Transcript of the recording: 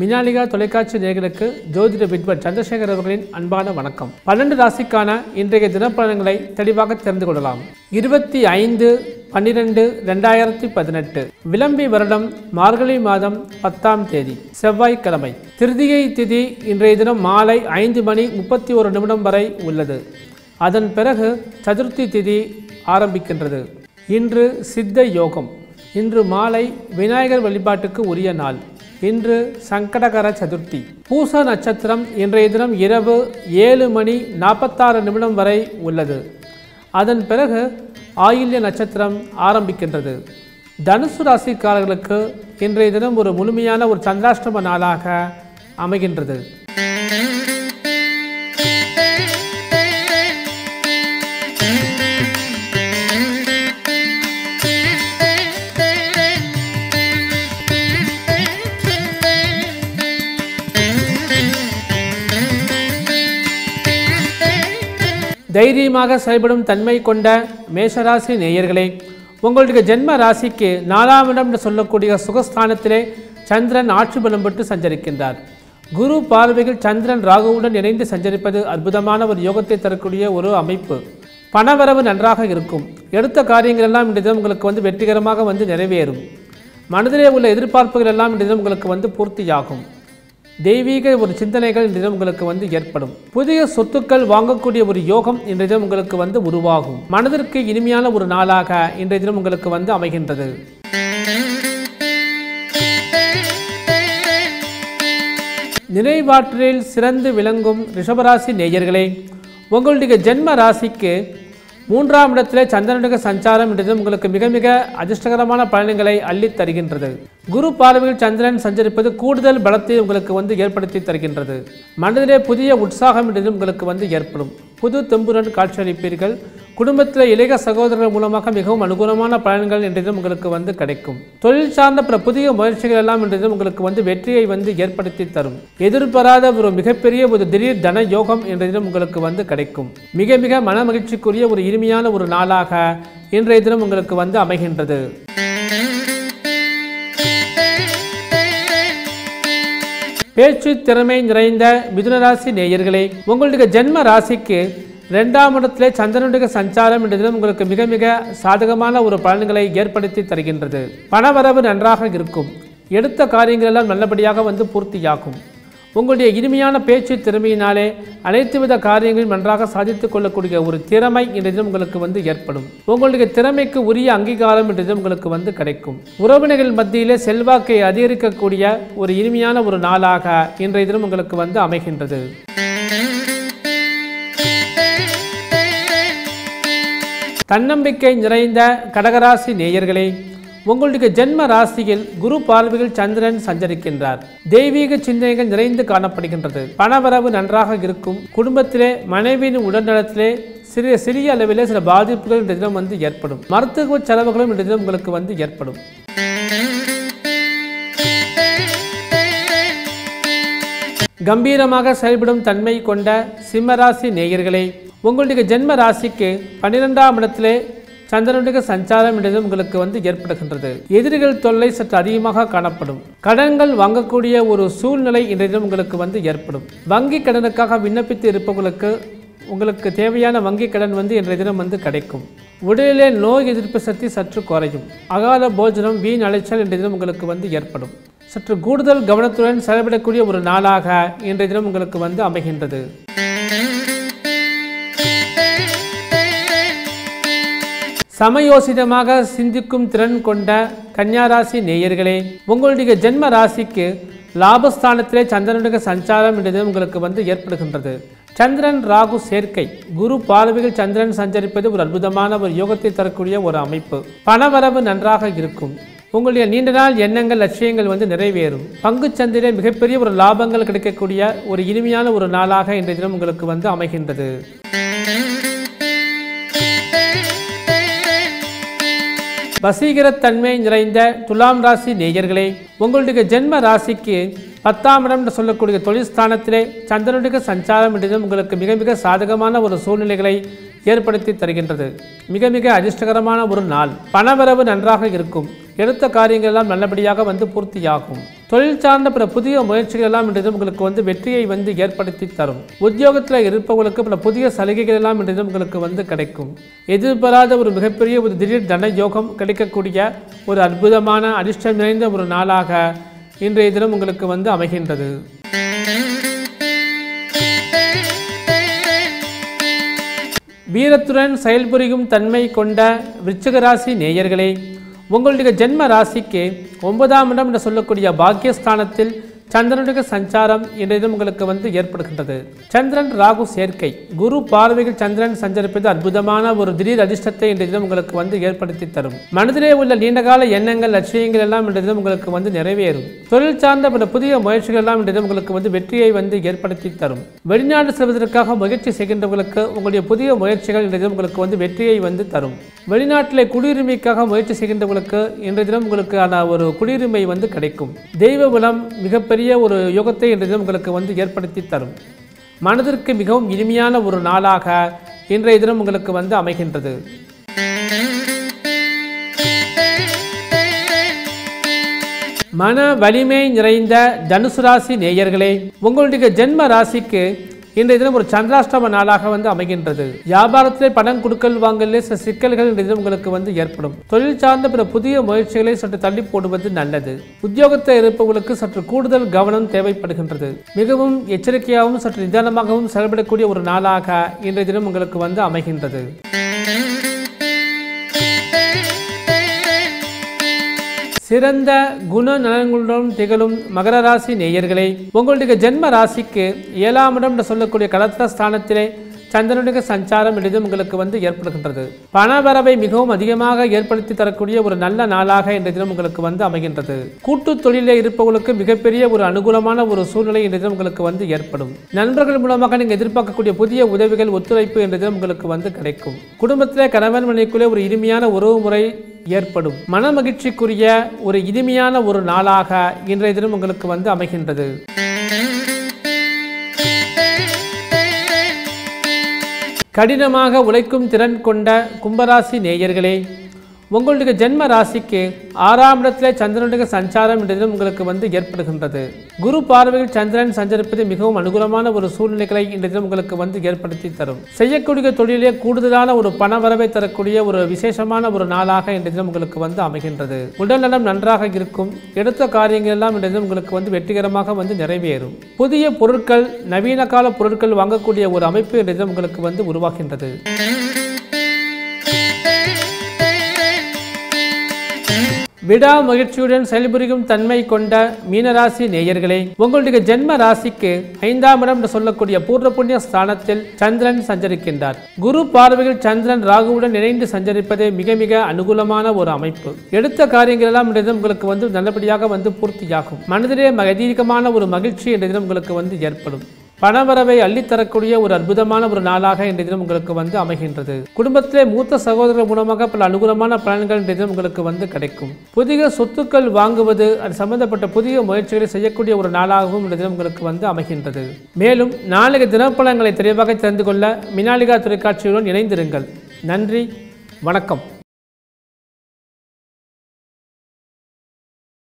மினாலிகா தொலைக்காட்சி நேர்களுக்கு ஜோதிட வித்வன் சந்திரசேகர் அவர்களின் அன்பான வணக்கம். பன்னெண்டு ராசிக்கான இன்றைய தினப்பலன்களை தெளிவாக தெரிந்து கொள்ளலாம். இருபத்தி ஐந்து பன்னிரெண்டு ரெண்டாயிரத்தி பதினெட்டு. விளம்பி வருடம் மார்கழி மாதம் பத்தாம் தேதி செவ்வாய்க்கிழமை. திருதிகை திதி இன்றைய தினம் மாலை ஐந்து மணி முப்பத்தி ஒரு நிமிடம் வரை உள்ளது. அதன் பிறகு சதுர்த்தி திதி ஆரம்பிக்கின்றது. இன்று சித்த யோகம். இன்று மாலை விநாயகர் வழிபாட்டுக்கு உரிய நாள். இன்று சங்கடகர சதுர்த்தி. பூச நட்சத்திரம் இன்றைய தினம் இரவு ஏழு மணி நாற்பத்தாறு நிமிடம் வரை உள்ளது. அதன் பிறகு ஆயில்ய நட்சத்திரம் ஆரம்பிக்கின்றது. தனுசு ராசிக்காரர்களுக்கு இன்றைய தினம் ஒரு முழுமையான ஒரு சந்திராஷ்டம நாளாக அமைகின்றது. தைரியமாக செயல்படும் தன்மை கொண்ட மேஷராசி நேயர்களே உங்களுடைய ஜென்ம ராசிக்கு நாலாம் இடம் என்று சொல்லக்கூடிய சுகஸ்தானத்திலே சந்திரன் ஆட்சி பலம் பெற்று சஞ்சரிக்கின்றார். குரு பார்வையில் சந்திரன் ராகுவுடன் இணைந்து சஞ்சரிப்பது அற்புதமான ஒரு யோகத்தை தரக்கூடிய ஒரு அமைப்பு. பணவரவு நன்றாக இருக்கும். எடுத்த காரியங்கள் எல்லாம் இந்த தினம் உங்களுக்கு வந்து வெற்றிகரமாக வந்து நிறைவேறும். மனதிலே உள்ள எதிர்பார்ப்புகள் எல்லாம் இந்த தினம் உங்களுக்கு வந்து பூர்த்தியாகும். தெய்வீக ஒரு சிந்தனைகள் இந்த உங்களுக்கு வந்து ஏற்படும். புதிய சொத்துக்கள் வாங்கக்கூடிய ஒரு யோகம் இன்றைய தினம் உங்களுக்கு வந்து உருவாகும். மனதிற்கு இனிமையான ஒரு நாளாக இன்றைய தினம் உங்களுக்கு வந்து அமைகின்றது. நினைவாற்றலில் சிறந்து விளங்கும் ரிஷபராசி நேயர்களே உங்களுடைய ஜென்ம ராசிக்கு மூன்றாம் இடத்திலே சந்திரனுடைய சஞ்சாரம் என்றது உங்களுக்கு மிக மிக அதிர்ஷ்டகரமான பலன்களை அள்ளித் தருகின்றது. குரு பார்வையில் சந்திரன் சஞ்சரிப்பது கூடுதல் பலத்தை உங்களுக்கு வந்து ஏற்படுத்தி தருகின்றது. மனதிலே புதிய உற்சாகம் என்றது உங்களுக்கு வந்து ஏற்படும். புது தெம்புடன் காட்சியளிப்பீர்கள் குடும்பத்தில் இளைய சகோதரர்கள் மூலமாக மிகவும் அனுகூலமான பலன்கள் என்றதும் உங்களுக்கு வந்து கிடைக்கும். தொழில் சார்ந்த பிற புதிய முயற்சிகள் எல்லாம் என்றதும் உங்களுக்கு வந்து வெற்றியை வந்து ஏற்படுத்தி தரும். எதிர்பாராத ஒரு மிகப்பெரிய ஒரு திடீர் தன யோகம் என்றதும் உங்களுக்கு வந்து கிடைக்கும். மிக மிக மன மகிழ்ச்சிக்குரிய ஒரு இனிமையான ஒரு நாளாக இன்றைய தினம் உங்களுக்கு வந்து அமைகின்றது. பேச்சு திறமை நிறைந்த மிதுனராசி நேயர்களே உங்களுடைய ஜென்ம ராசிக்கு ரெண்டாம் இடத்திலே சந்திரனுடைய சஞ்சாரம் என்ற உங்களுக்கு மிக மிக சாதகமான ஒரு பலன்களை ஏற்படுத்தி தருகின்றது. பணவரவு நன்றாக இருக்கும். எடுத்த காரியங்கள் எல்லாம் நல்லபடியாக வந்து பூர்த்தியாகும். உங்களுடைய இனிமையான பேச்சு திறமையினாலே அனைத்து வித காரியங்களையும் நன்றாக சாதித்துக் கொள்ளக்கூடிய ஒரு திறமை இன்றைய உங்களுக்கு வந்து ஏற்படும். உங்களுடைய திறமைக்கு உரிய அங்கீகாரம் என்றதும் உங்களுக்கு வந்து கிடைக்கும். உறவினர்கள் மத்தியிலே செல்வாக்கை அதிகரிக்கக்கூடிய ஒரு இனிமையான ஒரு நாளாக இன்றைய தினம் உங்களுக்கு வந்து அமைகின்றது. தன்னம்பிக்கை நிறைந்த கடகராசி நேயர்களே உங்களுடைய ஜென்ம ராசியில் குரு பார்வையில் சந்திரன் சஞ்சரிக்கின்றார். தெய்வீக சிந்தனைகள் நிறைந்து காணப்படுகின்றது. பணவரவு நன்றாக இருக்கும். குடும்பத்திலே மனைவியின் உடல்நலத்திலே சிறிய சிறிய அளவிலே சில பாதிப்புகள் இந்த தினம் வந்து ஏற்படும். மருத்துவ செலவுகளும் இந்த தினம் உங்களுக்கு வந்து ஏற்படும். கம்பீரமாக செயல்படும் தன்மை கொண்ட சிம்மராசி நேயர்களே உங்களுடைய ஜென்ம ராசிக்கு பன்னிரெண்டாம் இடத்திலே சந்திரனுடைய சஞ்சாரம் என்றதும் உங்களுக்கு வந்து ஏற்படுகின்றது. எதிரிகள் தொல்லை சற்று அதிகமாக காணப்படும். கடன்கள் வாங்கக்கூடிய ஒரு சூழ்நிலை இன்றைய உங்களுக்கு வந்து ஏற்படும். வங்கி கடனுக்காக விண்ணப்பித்து இருப்பவர்களுக்கு உங்களுக்கு தேவையான வங்கி கடன் வந்து இன்றைய தினம் வந்து கிடைக்கும். உடலிலே நோய் எதிர்ப்பு சக்தி சற்று குறையும். அகால போஜனம் வீண் அலைச்சல் இன்றைய தினம் உங்களுக்கு வந்து ஏற்படும். சற்று கூடுதல் கவனத்துடன் செயல்படக்கூடிய ஒரு நாளாக இன்றைய தினம் உங்களுக்கு வந்து அமைகின்றது. சமயோசிதமாக சிந்திக்கும் திறன் கொண்ட கன்னியாராசி நேயர்களே உங்களுடைய ஜென்ம ராசிக்கு லாபஸ்தானத்திலே சந்திரனுடைய சஞ்சாரம் என்றது உங்களுக்கு வந்து ஏற்படுகின்றது. சந்திரன் ராகு சேர்க்கை. குரு பார்வையில் சந்திரன் சஞ்சரிப்பது ஒரு அற்புதமான ஒரு யோகத்தை தரக்கூடிய ஒரு அமைப்பு. பணவரவு நன்றாக இருக்கும். உங்களுடைய நீண்ட நாள் எண்ணங்கள் லட்சியங்கள் வந்து நிறைவேறும். பங்குச் சந்தையிலே மிகப்பெரிய ஒரு லாபங்கள் கிடைக்கக்கூடிய ஒரு இனிமையான ஒரு நாளாக இன்றைய தினம் உங்களுக்கு வந்து அமைகின்றது. வசீகரத்தன்மை நிறைந்த துலாம் ராசி நேயர்களே உங்களுடைய ஜென்ம ராசிக்கு பத்தாம் இடம் என்று சொல்லக்கூடிய தொழில்ஸ்தானத்திலே சந்திரனுடைய சஞ்சாரம் என்றதும் உங்களுக்கு மிக மிக சாதகமான ஒரு சூழ்நிலைகளை ஏற்படுத்தி தருகின்றது. மிக மிக அதிர்ஷ்டகரமான ஒரு நாள். பணவரவு நன்றாக இருக்கும். எடுத்த காரியங்கள் எல்லாம் நல்லபடியாக வந்து பூர்த்தியாகும். தொழில் சார்ந்த பிற புதிய முயற்சிகள் எல்லாம் என்றதும் உங்களுக்கு வந்து வெற்றியை வந்து ஏற்படுத்தி தரும். உத்தியோகத்தில் இருப்பவர்களுக்கு பல புதிய சலுகைகள் எல்லாம் என்றதும் உங்களுக்கு வந்து கிடைக்கும். எதிர்பாராத ஒரு மிகப்பெரிய ஒரு திடீர் தன யோகம் கிடைக்கக்கூடிய ஒரு அற்புதமான அதிர்ஷ்டம் நிறைந்த ஒரு நாளாக இன்றைய தினம் உங்களுக்கு வந்து அமைகின்றது. வீரத்துடன் செயல்புரியும் தன்மை கொண்ட விருச்சிகராசி நேயர்களை நேயர்களே உங்களுடைய ஜென்ம ராசிக்கு ஒன்பதாம் இடம் என்று சொல்லக்கூடிய பாக்கியஸ்தானத்தில் சந்திரனுடைய சஞ்சாரம் இன்றைய தினம் உங்களுக்கு வந்து ஏற்படுகின்றது. சந்திரன் ராகு சேர்க்கை. குரு பார்வையில் சந்திரன் சஞ்சரிப்பது அற்புதமான ஒரு திடீர் அதிர்ஷ்டத்தை இன்றைய தினம் உங்களுக்கு வந்து ஏற்படுத்தி தரும். மனதிலே உள்ள நீண்டகால எண்ணங்கள் லட்சியங்கள் எல்லாம் இன்றைய தினம் உங்களுக்கு வந்து நிறைவேறும். தொழில் சார்ந்த பல புதிய முயற்சிகள் எல்லாம் இன்றைய தினம் உங்களுக்கு வந்து வெற்றியை வந்து ஏற்படுத்தி தரும். வெளிநாடு செல்வதற்காக முயற்சி செய்கின்றவர்களுக்கு உங்களுடைய புதிய முயற்சிகள் இன்றைய தினம் உங்களுக்கு வந்து வெற்றியை வந்து தரும். வெளிநாட்டிலே குடியுரிமைக்காக முயற்சி செய்கின்றவர்களுக்கு இன்றைய தினம் உங்களுக்கான ஒரு குடியுரிமை வந்து கிடைக்கும். தெய்வ பலம் மிகப்பெரிய மிகப்பெரிய ஒரு யோகத்தை இன்றைய தினம் உங்களுக்கு வந்து ஏற்படுத்தி தரும். மனதிற்கு மிகவும் இனிமையான ஒரு நாளாக இன்றைய தினம் உங்களுக்கு வந்து அமைகின்றது. மன வலிமை நிறைந்த தனுசு ராசி நேயர்களே உங்களுடைய ஜென்ம ராசிக்கு இன்றைய தினம் ஒரு சந்திராஷ்டம நாளாக வந்து அமைகின்றது. வியாபாரத்திலே பணம் கொடுக்கல் வாங்கலே சில சிக்கல்கள் இன்றைய தினம் உங்களுக்கு வந்து ஏற்படும். தொழில் சார்ந்த பிற புதிய முயற்சிகளை சற்று தள்ளி போடுவது நல்லது. உத்தியோகத்தை இருப்பவர்களுக்கு சற்று கூடுதல் கவனம் தேவைப்படுகின்றது. மிகவும் எச்சரிக்கையாகவும் சற்று நிதானமாகவும் செயல்படக்கூடிய ஒரு நாளாக இன்றைய தினம் உங்களுக்கு வந்து அமைகின்றது. சிறந்த குண நலன்களுடன் திகழும் மகர ராசி நேயர்களே உங்களுடைய ஜென்ம ராசிக்கு ஏழாம் இடம் என்று சொல்லக்கூடிய கலத்த ஸ்தானத்திலே சந்திரனுடைய சஞ்சாரம் எளிதும் உங்களுக்கு வந்து ஏற்படுகின்றது. பணவரவை மிகவும் அதிகமாக ஏற்படுத்தி தரக்கூடிய ஒரு நல்ல நாளாக இன்றைய தினம் உங்களுக்கு வந்து அமைகின்றது. கூட்டு தொழிலில் இருப்பவர்களுக்கு மிகப்பெரிய ஒரு அனுகூலமான ஒரு சூழ்நிலை இன்றைய தினம் உங்களுக்கு வந்து ஏற்படும். நண்பர்கள் மூலமாக நீங்கள் எதிர்பார்க்கக்கூடிய புதிய உதவிகள் ஒத்துழைப்பு இன்றைய தினம் உங்களுக்கு வந்து கிடைக்கும். குடும்பத்திலே கணவன் மனைக்குள்ளே ஒரு இனிமையான உறவு முறை ஏற்படும். மன மகிழ்ச்சிக்குரிய ஒரு இனிமையான ஒரு நாளாக இன்றைய தினம் உங்களுக்கு வந்து அமைகின்றது. கடினமாக உழைக்கும் திறன் கொண்ட கும்பராசி நேயர்களே உங்களுடைய ஜென்ம ராசிக்கு ஆறாம் இடத்திலே சந்திரனுடைய சஞ்சாரம் என்றதும் உங்களுக்கு வந்து ஏற்படுகின்றது. குரு பார்வையில் சந்திரன் சஞ்சரிப்பது மிகவும் அனுகூலமான ஒரு சூழ்நிலைகளை இந்த உங்களுக்கு வந்து ஏற்படுத்தி தரும். செய்யக்கூடிய தொழிலே கூடுதலான ஒரு பண வரவை தரக்கூடிய ஒரு விசேஷமான ஒரு நாளாக இந்த தினம் உங்களுக்கு வந்து அமைகின்றது. உடல்நலம் நன்றாக இருக்கும். எடுத்த காரியங்கள் எல்லாம் இந்த உங்களுக்கு வந்து வெற்றிகரமாக வந்து நிறைவேறும். புதிய பொருட்கள் நவீன கால பொருட்கள் வாங்கக்கூடிய ஒரு அமைப்பு இந்த உங்களுக்கு வந்து உருவாகின்றது. விடா மகிழ்ச்சியுடன் செயல்புரியும் தன்மை கொண்ட மீனராசி நேயர்களே உங்களுடைய ஜென்ம ராசிக்கு ஐந்தாம் இடம் என்று சொல்லக்கூடிய பூர்வ புண்ணிய ஸ்தானத்தில் சந்திரன் சஞ்சரிக்கின்றார். குரு பார்வையில் சந்திரன் ராகுவுடன் இணைந்து சஞ்சரிப்பது மிக மிக அனுகூலமான ஒரு அமைப்பு. எடுத்த காரியங்கள் எல்லாம் இந்த தினம் உங்களுக்கு வந்து நல்லபடியாக வந்து பூர்த்தியாகும். மனதிலே அதிகமான ஒரு மகிழ்ச்சி என்ற தினம் உங்களுக்கு வந்து ஏற்படும். பணவரவை அள்ளித்தரக்கூடிய ஒரு அற்புதமான ஒரு நாளாக இன்றைய தினம் உங்களுக்கு வந்து அமைகின்றது. குடும்பத்திலே மூத்த சகோதரர் மூலமாக பல அனுகூலமான பலன்கள் இன்றைய தினம் உங்களுக்கு வந்து கிடைக்கும். புதிய சொத்துக்கள் வாங்குவது அது சம்பந்தப்பட்ட புதிய முயற்சிகளை செய்யக்கூடிய ஒரு நாளாகவும் இன்றைய தினம் உங்களுக்கு வந்து அமைகின்றது. மேலும் நாளைய தினப்பலன்களை தெளிவாக தெரிந்து கொள்ள மினாலிகா தொலைக்காட்சியுடன் இணைந்திருங்கள். நன்றி வணக்கம்.